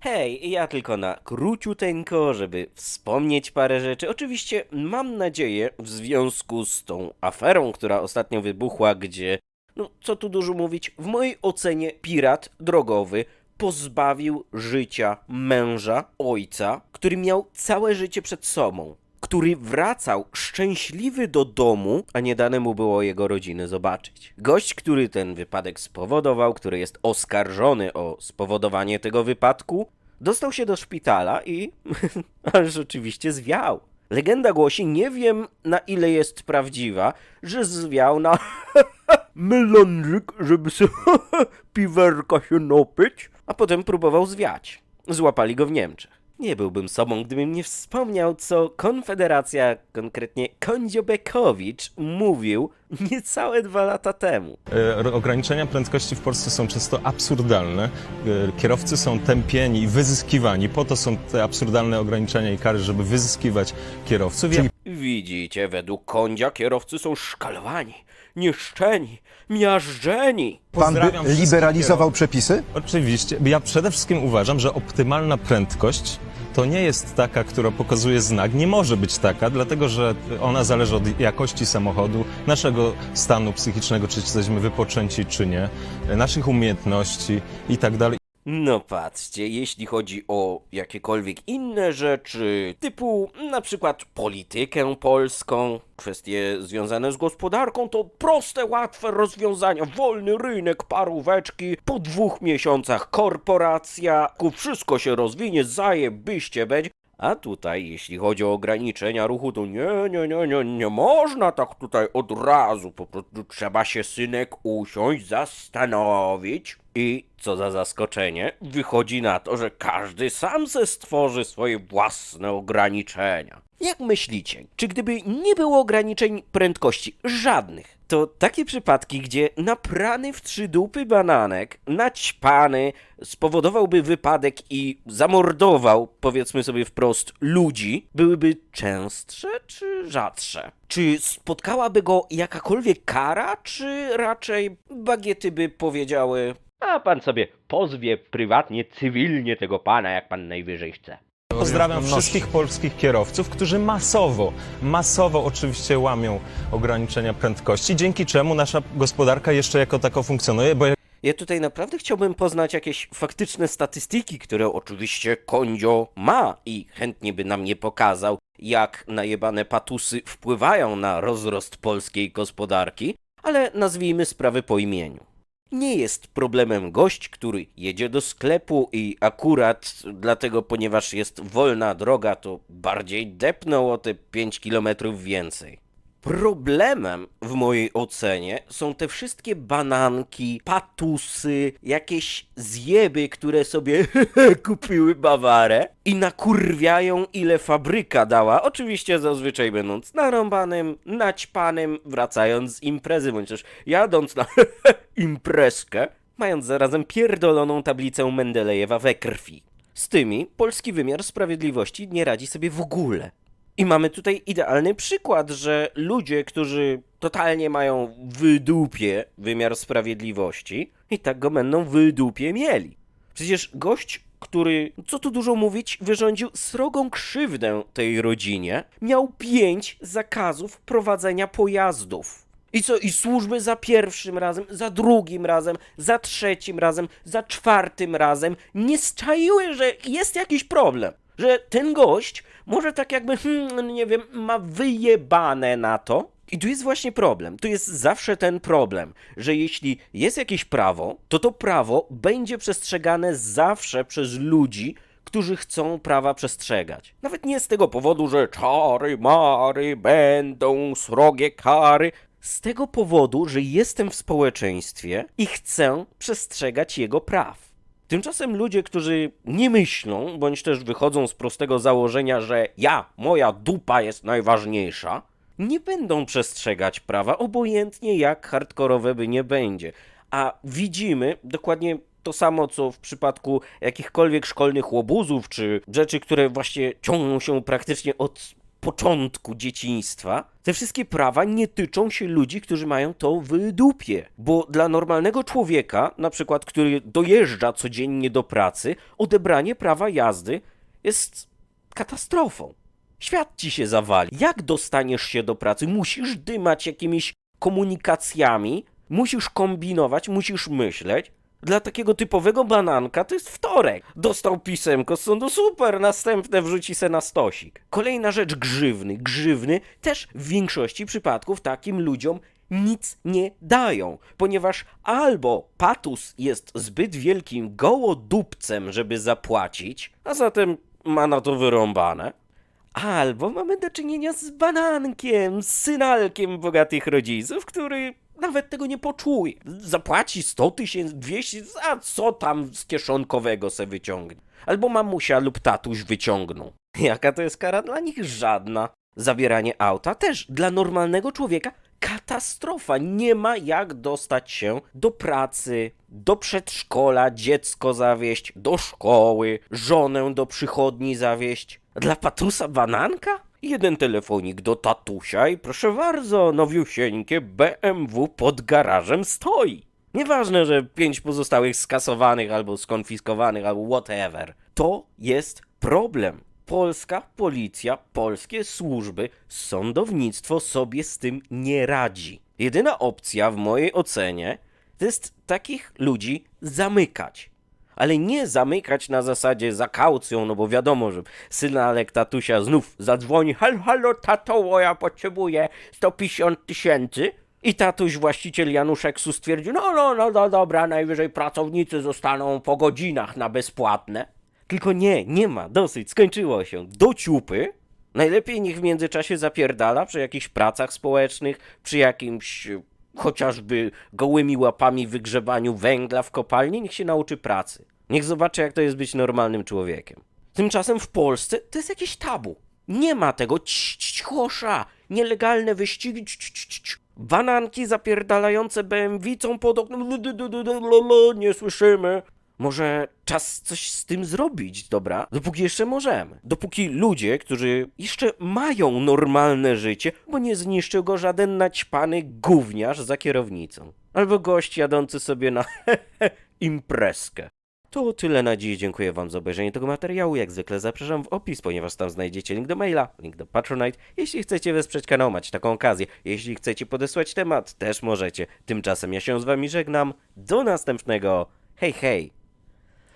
Hej, ja tylko na króciuteńko, żeby wspomnieć parę rzeczy. Oczywiście mam nadzieję, w związku z tą aferą, która ostatnio wybuchła, gdzie, no co tu dużo mówić, w mojej ocenie pirat drogowy pozbawił życia męża, ojca, który miał całe życie przed sobą. Który wracał szczęśliwy do domu, a nie dane mu było jego rodziny zobaczyć. Gość, który ten wypadek spowodował, który jest oskarżony o spowodowanie tego wypadku, dostał się do szpitala i aż oczywiście zwiał. Legenda głosi, nie wiem na ile jest prawdziwa, że zwiał na melonżyk, żeby sobie piwerka się napić, a potem próbował zwiać. Złapali go w Niemczech. Nie byłbym sobą, gdybym nie wspomniał, co Konfederacja, konkretnie Kondziobekowicz, mówił niecałe dwa lata temu. E, Ograniczenia prędkości w Polsce są często absurdalne. E, Kierowcy są tępieni i wyzyskiwani. Po to są te absurdalne ograniczenia i kary, żeby wyzyskiwać kierowców. Ja Widzicie, według Kondzia kierowcy są szkalowani, niszczeni, miażdżeni. Pan Pozdrawiam by wszystkich liberalizował przepisy? Oczywiście. Ja przede wszystkim uważam, że optymalna prędkość to nie jest taka, która pokazuje znak. Nie może być taka, dlatego że ona zależy od jakości samochodu, naszego stanu psychicznego, czy jesteśmy wypoczęci, czy nie, naszych umiejętności i tak. No patrzcie, jeśli chodzi o jakiekolwiek inne rzeczy, typu na przykład politykę polską, kwestie związane z gospodarką, to proste, łatwe rozwiązania. Wolny rynek, paróweczki, po dwóch miesiącach korporacja, ku wszystko się rozwinie, zajebiście będzie. A tutaj, jeśli chodzi o ograniczenia ruchu, to nie, nie, nie, nie, nie można tak tutaj od razu. Po prostu trzeba się, synek, usiąść, zastanowić. I co za zaskoczenie, wychodzi na to, że każdy sam se stworzy swoje własne ograniczenia. Jak myślicie, czy gdyby nie było ograniczeń prędkości, żadnych, to takie przypadki, gdzie naprany w trzy dupy bananek, naćpany, spowodowałby wypadek i zamordował, powiedzmy sobie wprost, ludzi, byłyby częstsze czy rzadsze? Czy spotkałaby go jakakolwiek kara, czy raczej bagiety by powiedziały a pan sobie pozwie prywatnie, cywilnie tego pana, jak pan najwyżej chce. Pozdrawiam wszystkich polskich kierowców, którzy masowo, masowo oczywiście łamią ograniczenia prędkości, dzięki czemu nasza gospodarka jeszcze jako tako funkcjonuje, bo Ja tutaj naprawdę chciałbym poznać jakieś faktyczne statystyki, które oczywiście Kondzio ma i chętnie by nam je pokazał, jak najebane patusy wpływają na rozrost polskiej gospodarki, ale nazwijmy sprawy po imieniu. Nie jest problemem gość, który jedzie do sklepu i akurat dlatego, ponieważ jest wolna droga, to bardziej depnął o te 5 kilometrów więcej. Problemem w mojej ocenie są te wszystkie bananki, patusy, jakieś zjeby, które sobie kupiły Bawarę i nakurwiają ile fabryka dała. Oczywiście zazwyczaj będąc narąbanym, naćpanym, wracając z imprezy, bądź też jadąc na imprezkę, mając zarazem pierdoloną tablicę Mendelejewa we krwi. Z tymi polski wymiar sprawiedliwości nie radzi sobie w ogóle. I mamy tutaj idealny przykład, że ludzie, którzy totalnie mają w dupie wymiar sprawiedliwości, i tak go będą w dupie mieli. Przecież gość, który, co tu dużo mówić, wyrządził srogą krzywdę tej rodzinie, miał pięć zakazów prowadzenia pojazdów. I co, i służby za pierwszym razem, za drugim razem, za trzecim razem, za czwartym razem nie zczaiły, że jest jakiś problem. Że ten gość może tak jakby, hmm, nie wiem, ma wyjebane na to. I tu jest właśnie problem. Tu jest zawsze ten problem, że jeśli jest jakieś prawo, to to prawo będzie przestrzegane zawsze przez ludzi, którzy chcą prawa przestrzegać. Nawet nie z tego powodu, że czary mary będą srogie kary. Z tego powodu, że jestem w społeczeństwie i chcę przestrzegać jego praw. Tymczasem ludzie, którzy nie myślą, bądź też wychodzą z prostego założenia, że ja, moja dupa jest najważniejsza, nie będą przestrzegać prawa, obojętnie jak hardkorowe by nie będzie. A widzimy dokładnie to samo, co w przypadku jakichkolwiek szkolnych łobuzów, czy rzeczy, które właśnie ciągną się praktycznie od początku dzieciństwa, te wszystkie prawa nie tyczą się ludzi, którzy mają to w dupie. Bo dla normalnego człowieka, na przykład, który dojeżdża codziennie do pracy, odebranie prawa jazdy jest katastrofą. Świat ci się zawali. Jak dostaniesz się do pracy? Musisz dymać jakimiś komunikacjami, musisz kombinować, musisz myśleć. Dla takiego typowego bananka to jest wtorek. Dostał pisemko z sądu, super, następne wrzuci se na stosik. Kolejna rzecz, grzywny. Grzywny też w większości przypadków takim ludziom nic nie dają, ponieważ albo patus jest zbyt wielkim gołodupcem, żeby zapłacić, a zatem ma na to wyrąbane, Albo mamy do czynienia z banankiem, synalkiem bogatych rodziców, który nawet tego nie poczuje. Zapłaci 100 tysięcy, 200, a co tam z kieszonkowego se wyciągnie. Albo mamusia lub tatuś wyciągną. Jaka to jest kara dla nich? Żadna. Zabieranie auta też dla normalnego człowieka katastrofa. Nie ma jak dostać się do pracy, do przedszkola, dziecko zawieść, do szkoły, żonę do przychodni zawieść. Dla patusa bananka? Jeden telefonik do tatusia i proszę bardzo, nowiusieńkie BMW pod garażem stoi. Nieważne, że pięć pozostałych skasowanych albo skonfiskowanych albo whatever. To jest problem. Polska policja, polskie służby, sądownictwo sobie z tym nie radzi. Jedyna opcja w mojej ocenie to jest takich ludzi zamykać. Ale nie zamykać na zasadzie za kaucją, no bo wiadomo, że synalek tatusia znów zadzwoni halo, halo tato, ja potrzebuję 150 tysięcy. I tatuś, właściciel Januszeksu stwierdził, no, no, no, no dobra, najwyżej pracownicy zostaną po godzinach na bezpłatne. Tylko nie, nie ma, dosyć, skończyło się. Do ciupy. Najlepiej niech w międzyczasie zapierdala przy jakichś pracach społecznych, przy jakimś chociażby gołymi łapami wygrzebaniu węgla w kopalni, niech się nauczy pracy. Niech zobaczy, jak to jest być normalnym człowiekiem. Tymczasem w Polsce to jest jakieś tabu. Nie ma tego chłosza, nielegalne wyścigi, bananki zapierdalające BMW pod oknem, nie słyszymy. Może czas coś z tym zrobić, dobra? Dopóki jeszcze możemy. Dopóki ludzie, którzy jeszcze mają normalne życie, bo nie zniszczył go żaden naćpany gówniarz za kierownicą. Albo gość jadący sobie na imprezkę. To tyle na dziś. Dziękuję Wam za obejrzenie tego materiału. Jak zwykle zapraszam w opis, ponieważ tam znajdziecie link do maila, link do Patronite. Jeśli chcecie wesprzeć kanał, macie taką okazję. Jeśli chcecie podesłać temat, też możecie. Tymczasem ja się z Wami żegnam. Do następnego. Hej, hej!